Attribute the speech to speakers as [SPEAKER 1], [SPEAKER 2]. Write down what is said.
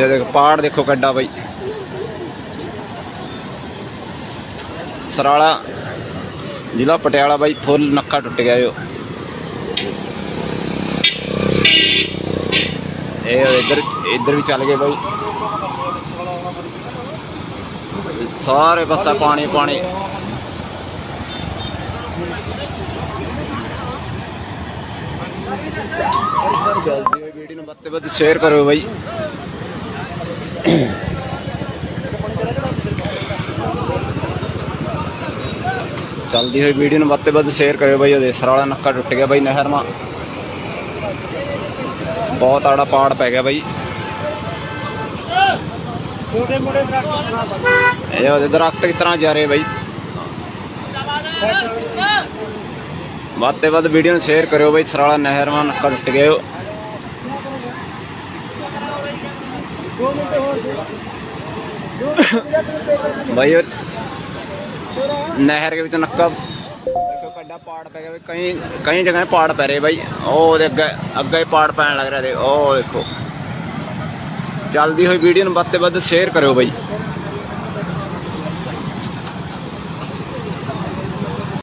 [SPEAKER 1] ਇਹ ਦੇਖੋ, ਪਹਾੜ ਦੇਖੋ ਕੱਡਾ ਬਾਈ। ਸਰਾਲਾ, ਜ਼ਿਲ੍ਹਾ ਪਟਿਆਲਾ ਬਾਈ, ਫੁੱਲ ਨੱਕਾ ਟੁੱਟ ਗਿਆ ਜੋ ਇਹ ਇੱਧਰ ਇੱਧਰ ਵੀ ਚੱਲ ਗਏ ਬਾਈ। ਸਾਰੇ ਪਾਸਾ ਪਾਣੀ ਪਾਣੀ। ਚੱਲਦੀ ਹੋਈ ਵੀਡੀਓ ਨੂੰ ਵੱਧ ਤੋਂ ਵੱਧ ਸ਼ੇਅਰ ਕਰੋ ਬਾਈ। ਚੱਲਦੀ ਹੋਈ ਵੀਡੀਓ ਨੂੰ ਵੱਧ ਤੋਂ ਵੱਧ ਸ਼ੇਅਰ ਕਰਿਓ ਬਾਈ, ਉਹਦੇ ਸਰ ਵਾਲਾ ਨੱਕਾ ਟੁੱਟ ਗਿਆ ਬਾਈ ਨਹਿਰ ਮਾ ਬਹੁਤ ਆੜਾ ਪਾੜ ਪੈ ਗਿਆ ਬਾਈ।
[SPEAKER 2] ਛੋਟੇ ਮੋਟੇ ਟਰੱਕ
[SPEAKER 1] ਇਹ ਉਹਦੇ ਦਰਖਤ ਕਿਸ ਤਰ੍ਹਾਂ ਜਾ ਰਹੇ ਬਾਈ? ਵੱਧ ਤੋਂ ਵੱਧ ਵੀਡੀਓ ਨੂੰ ਸ਼ੇਅਰ ਕਰਿਓ ਬਾਈ ਸਰਾਲਾ ਨਹਿਰ ਮਾ ਨੱਕਾ ਟੁੱਟ ਗਿਆ। ਓ।
[SPEAKER 2] ਦੋ ਮਿੰਟ ਹੋਰ
[SPEAKER 1] ਬਾਈ ਉਹ ਨਹਿਰ ਦੇ ਵਿੱਚ ਨੱਕਾ ਦੇਖੋ ਕੱਡਾ ਪਾੜ ਪੈ ਗਿਆ ਬਾਈ ਕਈ ਕਈ ਜਗ੍ਹਾ ਪਾੜ ਪੈ ਰਹੇ ਬਾਈ ਉਹ ਉਹਦੇ ਅੱਗੇ ਅੱਗੇ ਹੀ ਪਾੜ ਪੈਣ ਲੱਗ ਰਿਹਾ ਦੇ ਉਹ ਦੇਖੋ ਚੱਲਦੀ